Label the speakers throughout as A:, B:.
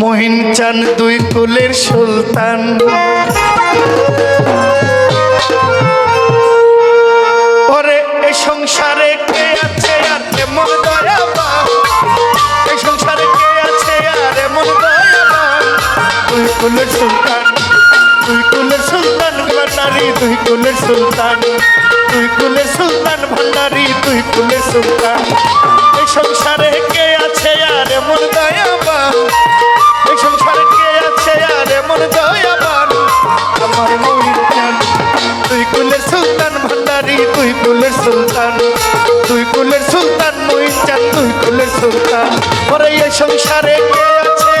A: মহিন চান দুই কুলের সুলতান। ওরে, এ সংসারে কে আছে আর কে দয়াবান? এ সংসারে কে আছে আর এমন দয়াবান? দুই কুলের সুলতান। দুই কুলের সুলতান ভান্ডারি দুই কুলের সুলতান। দুই কুলের সুলতান ভান্ডারি দুই কুলের সুলতান। এই সংসারে কে আছে আর এমন দয়াবান? এই সংসারে কে আছে আর এমন দয়াবান? আমার মহিন দুই কুলের সুলতান ভান্ডারি দুই কুলের সুলতান। দুই কুলের সুলতান মহিন দুই কুলের সুলতান। ওরে এই সংসারে কে আছে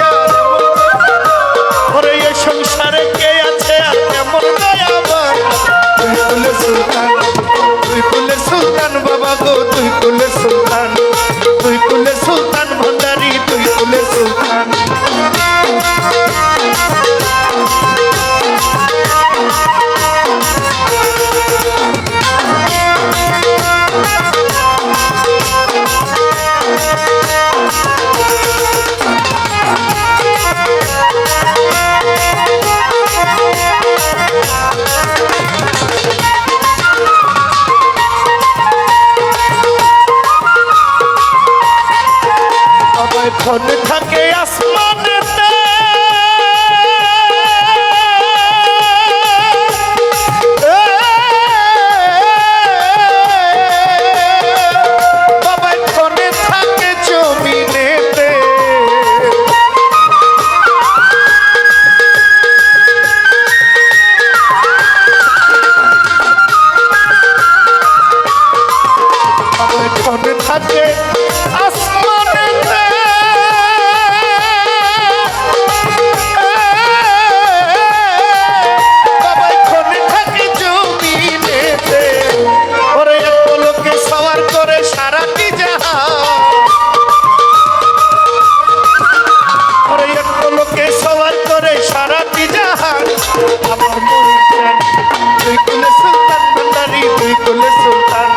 A: গো তুই কুলের সুলতান। জাহান আমার মনে তুই কুলে সুলতান ভান্ডারি তুই কুলে সুলতান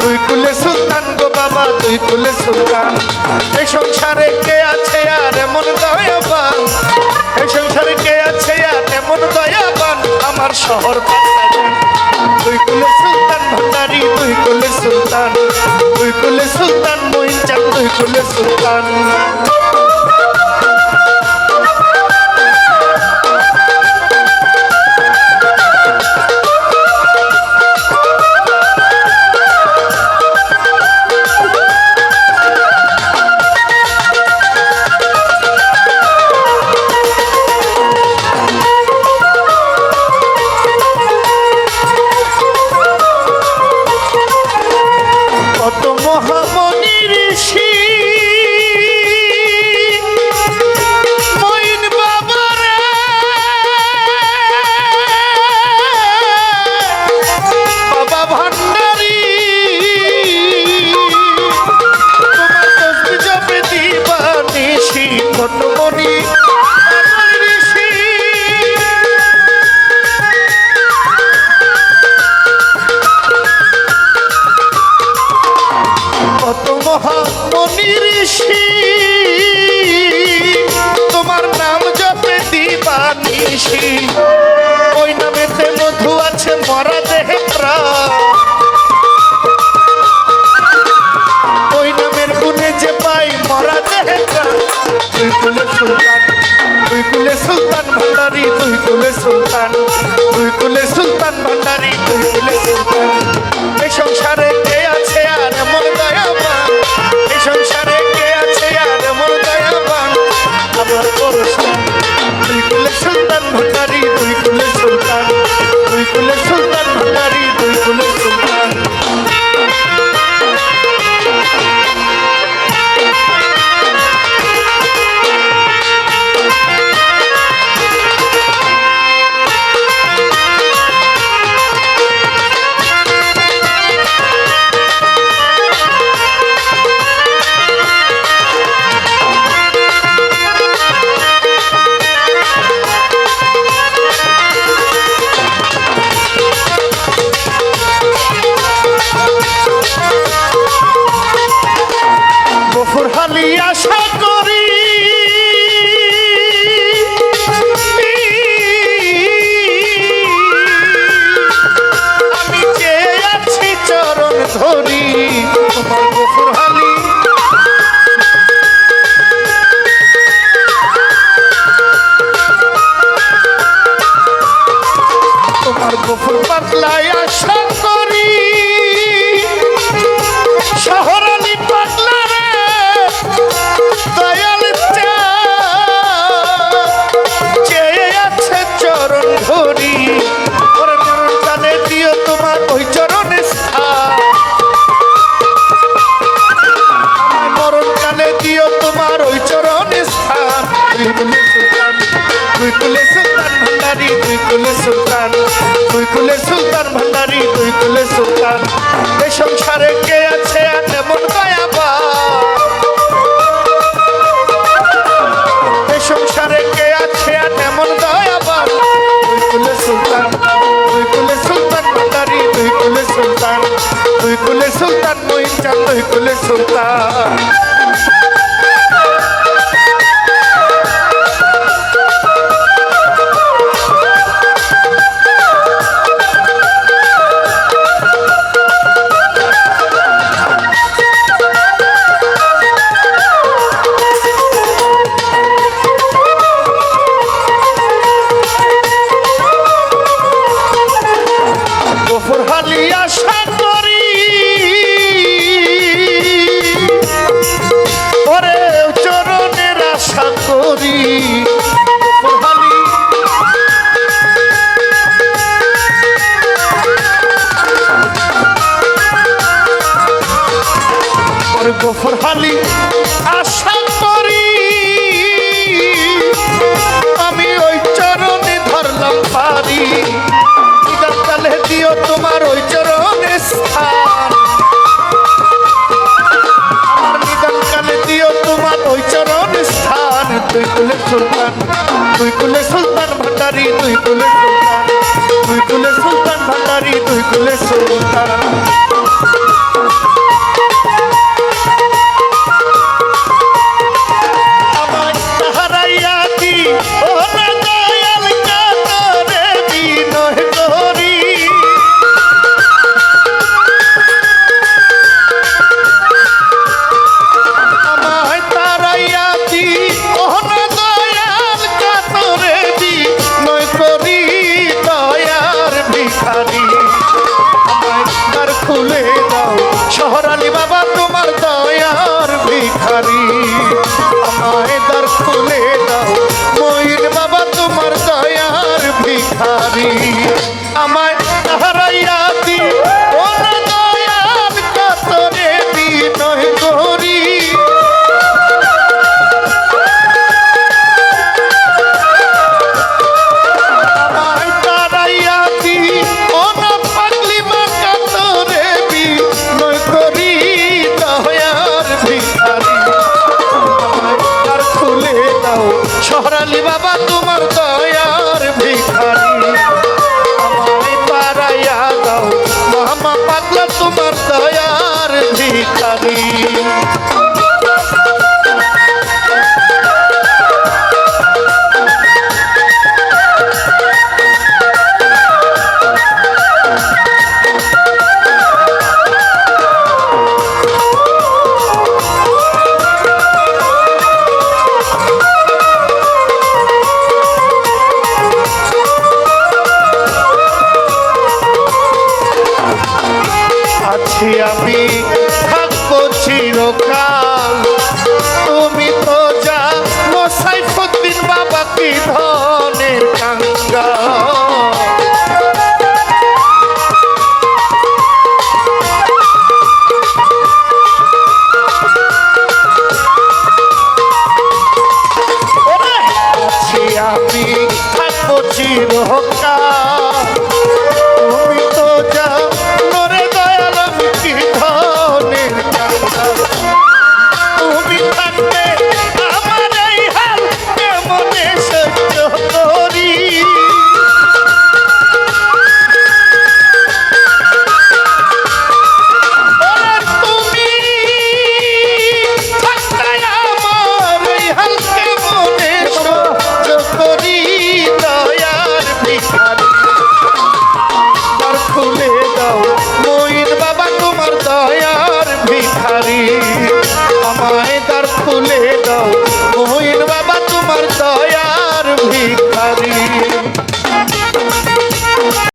A: তুই কুলে সুলতান গো বাবা তুই কুলে কে আছে আর এমন দয়াবান এই সংসারে কে আছে আর এমন দয়াবান আমার শহর তুই কুলে সুলতান ভান্ডারি তুই কুলে সুলতান তুই কুলে সুলতান মহিন চান তুই সুলতান সুলতান তুই কুলে সুলতান ভান্ডারি তুই কুলে সুলতান তুই কুলে সুলতান ভান্ডারি। আমার গোপন পাতলায় আসা। কুলে সুলতান ভান্ডারি, দুই কুলে সুলতান। এ সংসারে কে আছে আর এমন দয়াবা এ সংসারে কে আছে আর এমন দয়াবা দুই কুলে সুলতান, দুই কুলে সুলতান ভান্ডারি, দুই কুলে সুলতান। দুই কুলে সুলতান মহিন চান দুই কুলে সুলতান। কুলে সোতা জানি